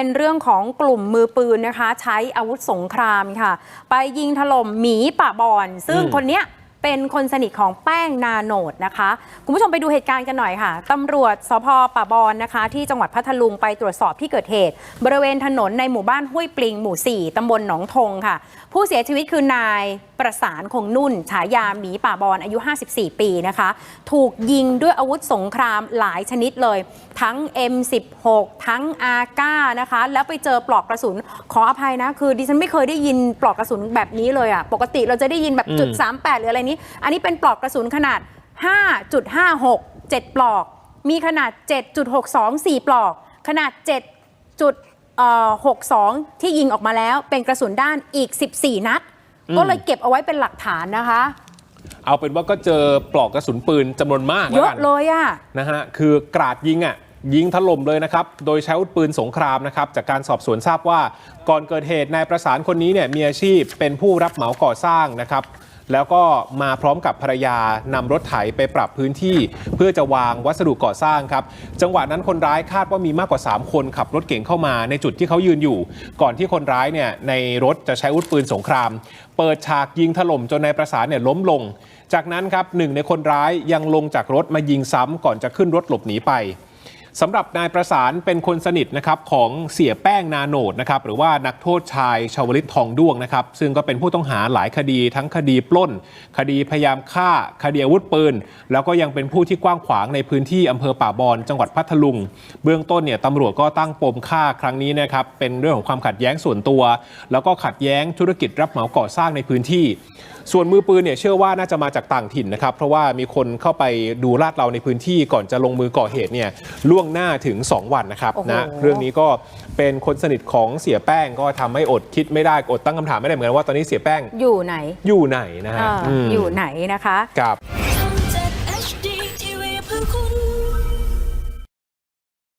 เป็นเรื่องของกลุ่มมือปืนนะคะ ใช้อาวุธสงครามค่ะ ไปยิงถล่มหมีป่าบอน ซึ่งอืมคนเนี้ย เป็นคนสนิทของแป้งนาโนดนะคะ คุณผู้ชมไปดูเหตุการณ์กันหน่อยค่ะตำรวจสพป่าบอนนะคะ ที่จังหวัดพัทลุงไปตรวจสอบที่เกิดเหตุ บริเวณถนนในหมู่บ้านห้วยปลิง หมู่ 4 ตำบลหนองทงค่ะ ผู้เสียชีวิตคือนายประสานคงนุ่น ฉายาหมีป่าบอนอายุ 54 ปีนะคะ ถูกยิงด้วยอาวุธสงครามหลายชนิดเลย ทั้ง M16 ทั้ง R9 นะคะ แล้วไปเจอปลอกกระสุนขออภัยนะ คือดิฉันไม่เคยได้ยินปลอกกระสุนแบบนี้เลยอะ่ะปกติเราจะได้ยินแบบจุด38หรืออะไรนี้ อันนี้เป็นปลอกกระสุนขนาด 5.56 7 ปลอก มีขนาด 7.62 4 ปลอก ขนาด7จุดเอ่อ62 ที่ยิงออกมาแล้ว เป็นกระสุนด้านอีก 14 นัด ก็เลยเก็บเอาไว้เป็นหลักฐานนะคะเอาเป็นว่าก็เจอปลอกกระสุนปืนจำนวนมากเยแล้วอะกันเลยอะนะฮะคือกราดยิงอะยิงถล่มเลยนะครับ โดยใช้อาวุธปืนสงครามนะครับ จากการสอบสวนทราบว่าก่อนเกิดเหตุนายประสานคนนี้เนี่ยมีอาชีพเป็นผู้รับเหมาก่อสร้างนะครับ แล้วก็มาพร้อมกับภรรยานำรถไถไปปรับพื้นที่ เพื่อจะวางวัสดุก่อสร้างครับ จังหวะนั้นคนร้ายคาดว่ามีมากกว่า 3 คนขับรถเก่งเข้ามาในจุดที่เขายืนอยู่ ก่อนที่คนร้ายเนี่ยในรถจะใช้อาวุธปืนสงคราม เปิดฉากยิงถล่มจนนายประสานเนี่ยล้มลง จากนั้นครับหนึ่งในคนร้ายยังลงจากรถมายิงซ้ำก่อนจะขึ้นรถหลบหนีไป สำหรับนายประสานเป็นคนสนิทนะครับของเสียแป้งนาโนดนะครับหรือว่านักโทษชายชาวลิตทองด้วงนะครับซึ่งก็เป็นผู้ต้องหาหลายคดีทั้งคดีปล้น คดีพยายามฆ่า คดีอาวุธปืน แล้วก็ยังเป็นผู้ที่กว้างขวางในพื้นที่อำเภอป่าบอนจังหวัดพัทลุง เบื้องต้นเนี่ยตำรวจก็ตั้งปมฆ่าครั้งนี้นะครับเป็นเรื่องของความขัดแย้งส่วนตัว แล้วก็ขัดแย้งธุรกิจรับเหมาก่อสร้างในพื้นที่ ส่วนมือปืนเนี่ยเชื่อว่าน่าจะมาจากต่างถิ่นนะครับ เพราะว่ามีคนเข้าไปดูลาดเราในพื้นที่ก่อนจะลงมือก่อเหตุเนี่ยล่วงหน้าถึง 2 วันนะครับโอ้โหนะเรื่องนี้ก็เป็นคนสนิทของเสียแป้งก็ทำให้อดคิดไม่ได้อดตั้งคำถามไม่ได้เหมือนกันว่าตอนนี้เสียแป้งอยู่ไหนอยู่ไหนนะฮะเอออมอยู่ไหนนะคะครับ